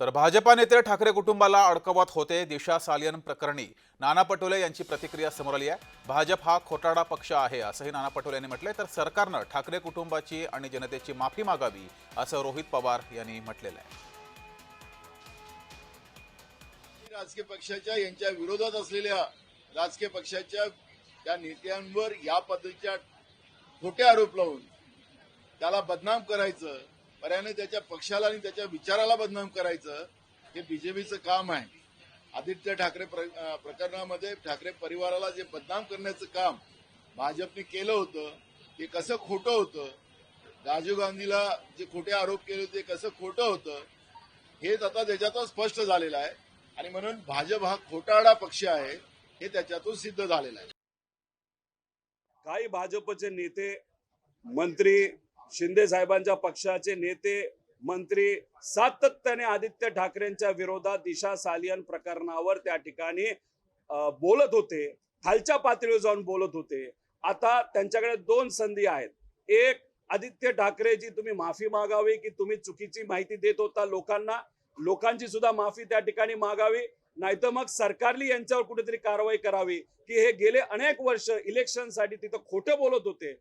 तर भाजपा नेते ठाकरे कुटुंबाला अडकवत होते. दिशा सालियन प्रकरणी नाना पटोले यांची प्रतिक्रिया समोर आली आहे. भाजप हा खोटाडा पक्ष आहे असंही नाना पटोले यांनी म्हटलंय. तर सरकारनं ठाकरे कुटुंबाची आणि जनतेची माफी मागावी असं रोहित पवार यांनी म्हटलेलं आहे. राजकीय पक्षाच्या यांच्या विरोधात असलेल्या राजकीय पक्षाच्या त्या नेत्यांवर या पद्धतीच्या खोटे आरोप लावून त्याला बदनाम करायचं पर्याने त्याच्या पक्षाला आणि त्याच्या विचाराला बदनाम करायचं हे बीजेपीचं काम आहे. आदित्य ठाकरे प्रकरणामध्ये ठाकरे परिवाराला जे बदनाम करण्याचं काम भाजपने केलं होतं ते कसं खोटं होतं राजीव गांधीला जे खोटे आरोप केले होते कसं खोटं होतं हेच आता त्याच्यातून स्पष्ट झालेलं आहे. आणि म्हणून भाजप हा खोटाडा पक्ष आहे हे त्याच्यातून सिद्ध झालेलं आहे. काही भाजपचे नेते मंत्री शिंदे साहेबांच्या पक्षाचे नेते मंत्री सातत्याने आदित्य ठाकरेंच्या विरोधात दिशा सालियन प्रकरणावर त्या ठिकाणी बोलत होते. खालच्या पातळीवर जाऊन बोलत होते. आता त्यांच्याकडे दोन संधी आहेत. एक आदित्य ठाकरेची तुम्ही माफी मागावी की तुम्ही चुकीची माहिती देत होता लोकांना? लोकांची सुद्धा माफी त्या ठिकाणी मागावी. नाहीतर मग सरकारने यांच्यावर कुठेतरी कारवाई करावी की हे गेले अनेक वर्ष इलेक्शनसाठी तिथं खोटं बोलत होते.